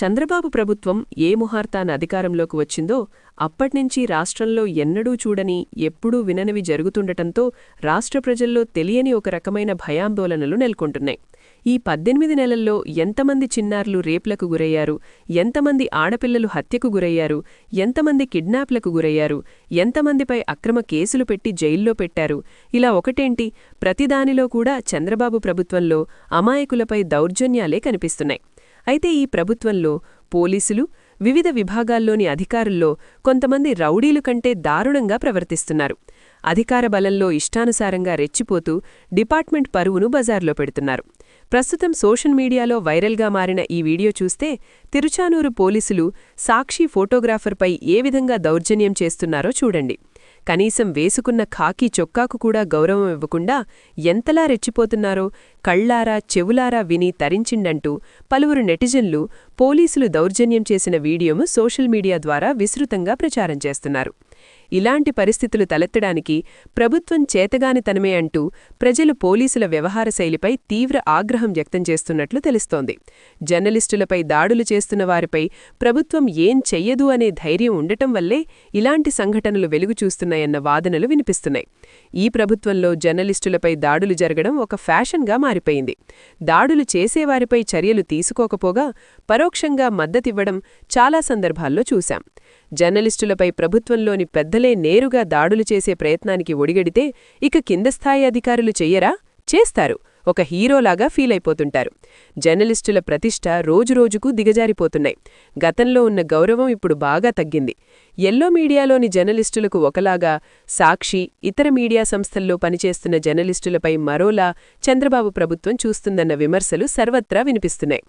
చంద్రబాబు ప్రభుత్వం ఏ ముహూర్తాన అధికారంలోకి వచ్చిందో అప్పట్నుంచి రాష్ట్రంలో ఎన్నడూ చూడని ఎప్పుడూ విననివి జరుగుతుండటంతో రాష్ట్ర ప్రజల్లో తెలియని ఒక రకమైన భయాందోళనలు నెలకొంటున్నాయి. ఈ పద్దెనిమిది నెలల్లో ఎంతమంది చిన్నారులు రేప్లకు గురయ్యారు ఎంతమంది ఆడపిల్లలు హత్యకు గురయ్యారు ఎంతమంది కిడ్నాప్లకు గురయ్యారు ఎంతమందిపై అక్రమ కేసులు పెట్టి జైల్లో పెట్టారు. ఇలా ఒకటేంటి? ప్రతిదానిలో కూడా చంద్రబాబు ప్రభుత్వంలో అమాయకులపై దౌర్జన్యాలే కనిపిస్తున్నాయి. అయితే ఈ ప్రభుత్వంలో పోలీసులు వివిధ విభాగాల్లోని అధికారుల్లో కొంతమంది రౌడీలు కంటే దారుణంగా ప్రవర్తిస్తున్నారు. అధికార బలంలో ఇష్టానుసారంగా రెచ్చిపోతూ డిపార్ట్మెంట్ పరువును బజార్లో పెడుతున్నారు. ప్రస్తుతం సోషల్ మీడియాలో వైరల్గా మారిన ఈ వీడియో చూస్తే తిరుచానూరు పోలీసులు సాక్షి ఫోటోగ్రాఫర్పై ఏ విధంగా దౌర్జన్యం చేస్తున్నారో చూడండి. కనీసం వేసుకున్న ఖాకీ చొక్కాకు కూడా గౌరవం ఇవ్వకుండా ఎంతలా రెచ్చిపోతున్నారో కళ్ళారా చెవులారా విని తరించిండంటూ పలువురు నెటిజన్లు పోలీసులు దౌర్జన్యం చేసిన వీడియోను సోషల్ మీడియా ద్వారా విస్తృతంగా ప్రచారం చేస్తున్నారు. ఇలాంటి పరిస్థితులు తలెత్తడానికి ప్రభుత్వం చేతగానితనమే అంటూ ప్రజలు పోలీసుల వ్యవహార శైలిపై తీవ్ర ఆగ్రహం వ్యక్తం చేస్తున్నట్లు తెలుస్తోంది. జర్నలిస్టులపై దాడులు చేస్తున్న వారిపై ప్రభుత్వం ఏం చెయ్యదు అనే ధైర్యం ఉండటం వల్లే ఇలాంటి సంఘటనలు వెలుగు చూస్తున్నాయన్న వాదనలు వినిపిస్తున్నాయి. ఈ ప్రభుత్వంలో జర్నలిస్టులపై దాడులు జరగడం ఒక ఫ్యాషన్గా మారిపోయింది. దాడులు చేసేవారిపై చర్యలు తీసుకోకపోగా పరోక్షంగా మద్దతివ్వడం చాలా సందర్భాల్లో చూశాం. జర్నలిస్టులపై ప్రభుత్వంలోని పెద్దలే నేరుగా దాడులు చేసే ప్రయత్నానికి ఒడిగడితే ఇక కింద స్థాయి అధికారులు చెయ్యరా? చేస్తారు. ఒక హీరోలాగా ఫీలైపోతుంటారు. జర్నలిస్టుల ప్రతిష్ట రోజురోజుకు దిగజారిపోతున్నాయి. గతంలో ఉన్న గౌరవం ఇప్పుడు బాగా తగ్గింది. ఎల్లో మీడియాలోని జర్నలిస్టులకు ఒకలాగా సాక్షి ఇతర మీడియా సంస్థల్లో పనిచేస్తున్న జర్నలిస్టులపై మరోలా చంద్రబాబు ప్రభుత్వం చూస్తుందన్న విమర్శలు సర్వత్రా వినిపిస్తున్నాయి.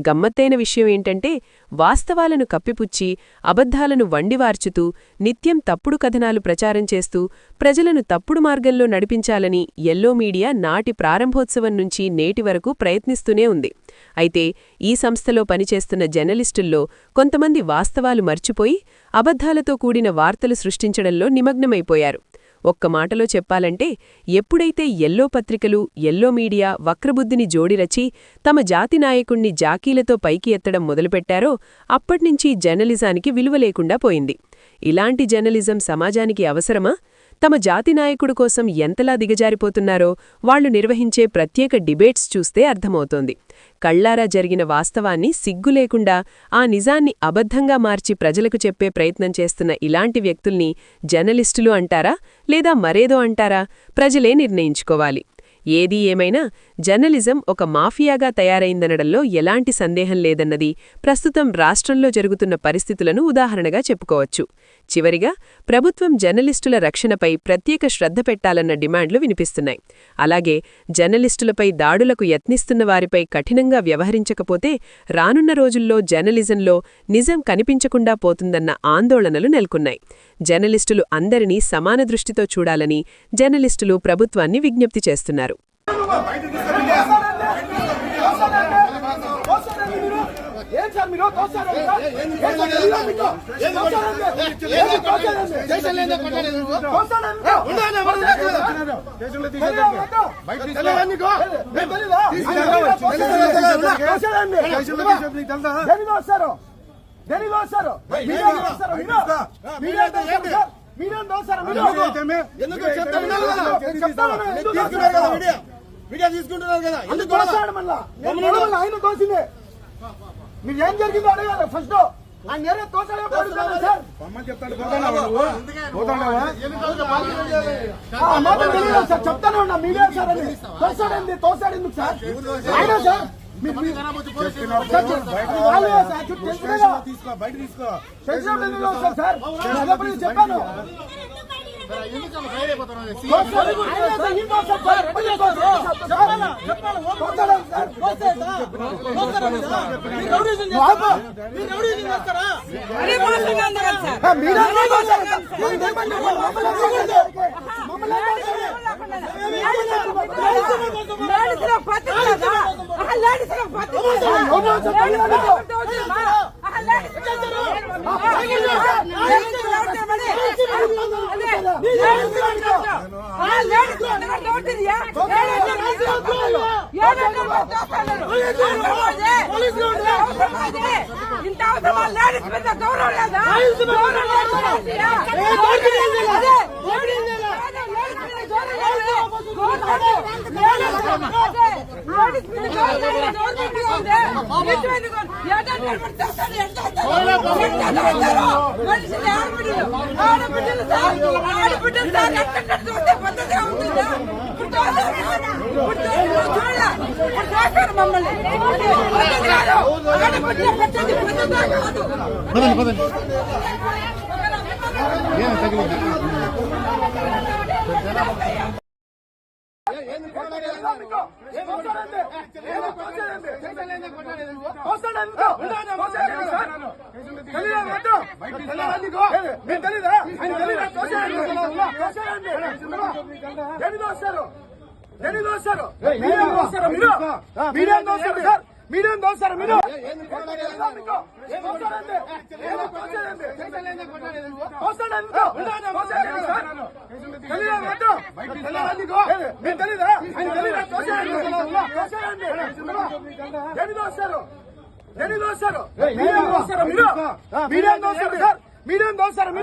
గమ్మత్తైన విషయం ఏంటంటే వాస్తవాలను కప్పిపుచ్చి అబద్ధాలను వండివార్చుతూ నిత్యం తప్పుడు కథనాలు ప్రచారం చేస్తూ ప్రజలను తప్పుడు మార్గంలో నడిపించాలని ఎల్లో మీడియా నాటి ప్రారంభోత్సవం నుంచి నేటి వరకు ప్రయత్నిస్తూనే ఉంది. అయితే ఈ సంస్థలో పనిచేస్తున్న జర్నలిస్టుల్లో కొంతమంది వాస్తవాలు మర్చిపోయి అబద్ధాలతో కూడిన వార్తలు సృష్టించడంలో నిమగ్నమైపోయారు. ఒక్క మాటలో చెప్పాలంటే ఎప్పుడైతే ఎల్లో పత్రికలు ఎల్లో మీడియా వక్రబుద్ధిని జోడిరచి తమ జాతి నాయకుణ్ణి జాకీలతో పైకి ఎత్తడం మొదలుపెట్టారో అప్పట్నుంచి జర్నలిజానికి విలువ లేకుండా పోయింది. ఇలాంటి జర్నలిజం సమాజానికి అవసరమా? తమ జాతి నాయకుడు కోసం ఎంతలా దిగజారిపోతున్నారో వాళ్ళు నిర్వహించే ప్రత్యేక డిబేట్స్ చూస్తే అర్థమవుతోంది. కళ్ళారా జరిగిన వాస్తవాన్ని సిగ్గు లేకుండా ఆ నిజాన్ని అబద్ధంగా మార్చి ప్రజలకు చెప్పే ప్రయత్నం చేస్తున్న ఇలాంటి వ్యక్తుల్ని జర్నలిస్టులు అంటారా లేదా మరేదో అంటారా? ప్రజలే నిర్ణయించుకోవాలి. ఏదీ ఏమైనా జర్నలిజం ఒక మాఫియాగా తయారైందనడంలో ఎలాంటి సందేహం లేదన్నది ప్రస్తుతం రాష్ట్రంలో జరుగుతున్న పరిస్థితులను ఉదాహరణగా చెప్పుకోవచ్చు. చివరిగా ప్రభుత్వం జర్నలిస్టుల రక్షణపై ప్రత్యేక శ్రద్ధ పెట్టాలన్న డిమాండ్లు వినిపిస్తున్నాయి. అలాగే జర్నలిస్టులపై దాడులకు యత్నిస్తున్న వారిపై కఠినంగా వ్యవహరించకపోతే రానున్న రోజుల్లో జర్నలిజంలో నిజం కనిపించకుండా పోతుందన్న ఆందోళనలు నెలకొన్నాయి. జర్నలిస్టులు అందరినీ సమాన దృష్టితో చూడాలని జర్నలిస్టులు ప్రభుత్వాన్ని విజ్ఞప్తి చేస్తున్నారు. తెలుసా దేనికి వస్తారు? దేనికి వస్తారు? మీరేం సార్? మీరు? ఎందుకు? చెప్తాను, తీసుకుంటున్నారు కదా? ఎందుకు మళ్ళా? ఆయన తోసిందే మీరు ఏం జరిగిందో అడగాలి ఫస్ట్ ఆయన నేరే తోసాడే పడుతున్నాడు సార్. చెప్తానే ఉన్నా మీరే సార్ అని. తోసాడండి తోసాడు ఎందుకు సార్? ఆయన సార్. బయట తీసుకో చెప్పాను. మీరే తోసాడు సార్. మీరు ఏమన్నా మమ్మల్ని అడగకూడదు. మమ్మల్ని అడగకూడదు. ఎవరో చెప్పండి నాకు. లేడీస్ ఉండగా దోటిదియా? ఏడంటే ఏడంటే దోస్తాడారు. పోలీసులు ఉండే. అవసరమాది? ఇంత అవసరమా లేడీస్ మీద గౌరవం లేదా గౌరవం లేదా? లేడీస్ మీద గౌరవం లేదా? ఏడంటే దోస్తాడు, ఎంత దోస్తాడు? ఎంత దోస్తాడు? మనుషులు ఆడబిడ్డలు, ఆడబిడ్డలు సార్, కాదు. పదండి పదండి ఏం తగిలింది మీడియం దోస్తారు మీడియం దోస్తారు మీరు మీడియం దోస్తారు సార్ మీడియం దోస్తారు మీరు